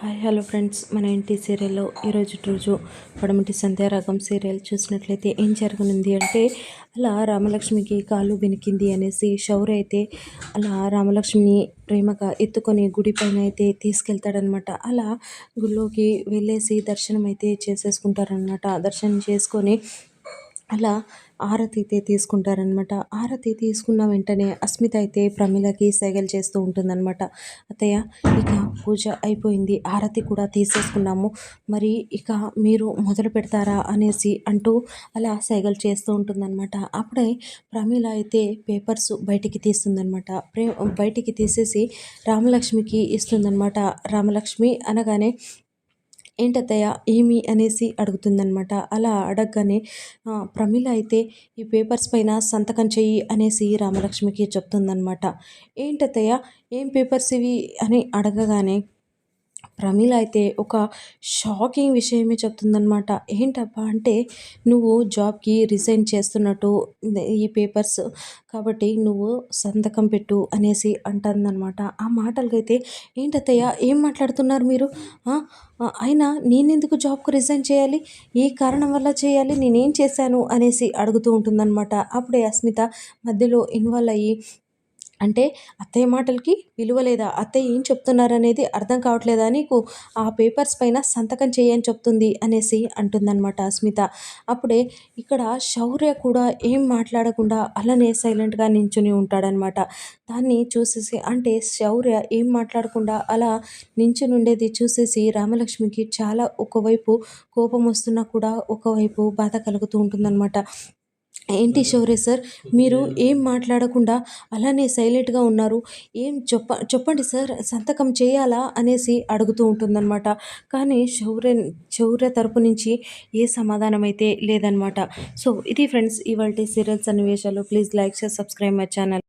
Hi hello friends. మన ఇంటి సీరియల్లో ఈరోజు రోజు పడమటి సంధ్యారాగం సీరియల్ చూసినట్లయితే ఏం జరగనుంది అంటే అలా రామలక్ష్మికి కాలు బెనికింది అనేసి షౌర్ అయితే అలా రామలక్ష్మిని ప్రేమగా ఎత్తుకొని గుడి పైన అయితే తీసుకెళ్తాడనమాట. అలా గుళ్ళోకి వెళ్ళేసి దర్శనం అయితే చేసేసుకుంటారనమాట. దర్శనం చేసుకొని అలా ఆరతి అయితే తీసుకుంటారనమాట ఆరతి తీసుకున్న వెంటనే అస్మిత అయితే ప్రమిలకి సైగలు చేస్తూ ఉంటుందన్నమాట. అత్తయ్య ఇక పూజ అయిపోయింది. ఆరతి కూడా తీసేసుకున్నాము. మరి ఇక మీరు మొదలు పెడతారా అనేసి అంటూ అలా సైగలు చేస్తూ ఉంటుందన్నమాట. అప్పుడే ప్రమిల అయితే పేపర్స్ బయటికి తీస్తుందన్నమాట. ప్రే బయటికి తీసేసి రామలక్ష్మికి ఇస్తుందన్నమాట. రామలక్ష్మి అనగానే ఏంటత్తయ్య ఏమి అనేసి అడుగుతుందనమాట అలా అడగగానే ప్రమిళ అయితే ఈ పేపర్స్ పైన సంతకం చెయ్యి అనేసి రామలక్ష్మికి చెప్తుందనమాట ఏంటత్తయ్య ఏం పేపర్స్ ఇవి అని అడగగానే ప్రమీల అయితే ఒక షాకింగ్ విషయమే చెప్తుందనమాట ఏంటబ్బా అంటే నువ్వు జాబ్కి రిజైన్ చేస్తున్నట్టు ఈ పేపర్స్ కాబట్టి నువ్వు సంతకం పెట్టు అనేసి అంటుందన్నమాట. ఆ మాటలకైతే ఏంటత్తయ్య ఏం మాట్లాడుతున్నారు మీరు? అయినా నేనెందుకు జాబ్కు రిజైన్ చేయాలి? ఏ కారణం వల్ల చేయాలి? నేనేం చేశాను? అనేసి అడుగుతూ ఉంటుందన్నమాట. అప్పుడే అస్మిత మధ్యలో ఇన్వాల్వ్ అయ్యి అంటే అత్తయ్య మాటలకి విలువ లేదా? అత్తయ్య ఏం చెప్తున్నారనేది అర్థం కావట్లేదా నీకు? ఆ పేపర్స్ పైన సంతకం చేయని చెప్తుంది అనేసి అంటుందన్నమాట అస్మిత. అప్పుడే ఇక్కడ శౌర్య కూడా ఏం మాట్లాడకుండా అలానే సైలెంట్గా నించుని ఉంటాడనమాట దాన్ని చూసేసి అంటే శౌర్య ఏం మాట్లాడకుండా అలా నించుని ఉండేది చూసేసి రామలక్ష్మికి చాలా ఒకవైపు కోపం వస్తున్నా కూడా ఒకవైపు బాధ కలుగుతూ ఉంటుందన్నమాట. ఏంటి శౌర్య సార్? మీరు ఏం మాట్లాడకుండా అలానే సైలెంట్గా ఉన్నారు. ఏం చెప్ప చెప్పండి సార్ సంతకం చేయాలా అనేసి అడుగుతూ ఉంటుందన్నమాట. కానీ శౌర్య శౌర్య తరపు నుంచి ఏ సమాధానం అయితే లేదనమాట సో ఇది ఫ్రెండ్స్ ఇవాళ సీరియల్స్ సన్నివేశాలు. Please like share subscribe my channel.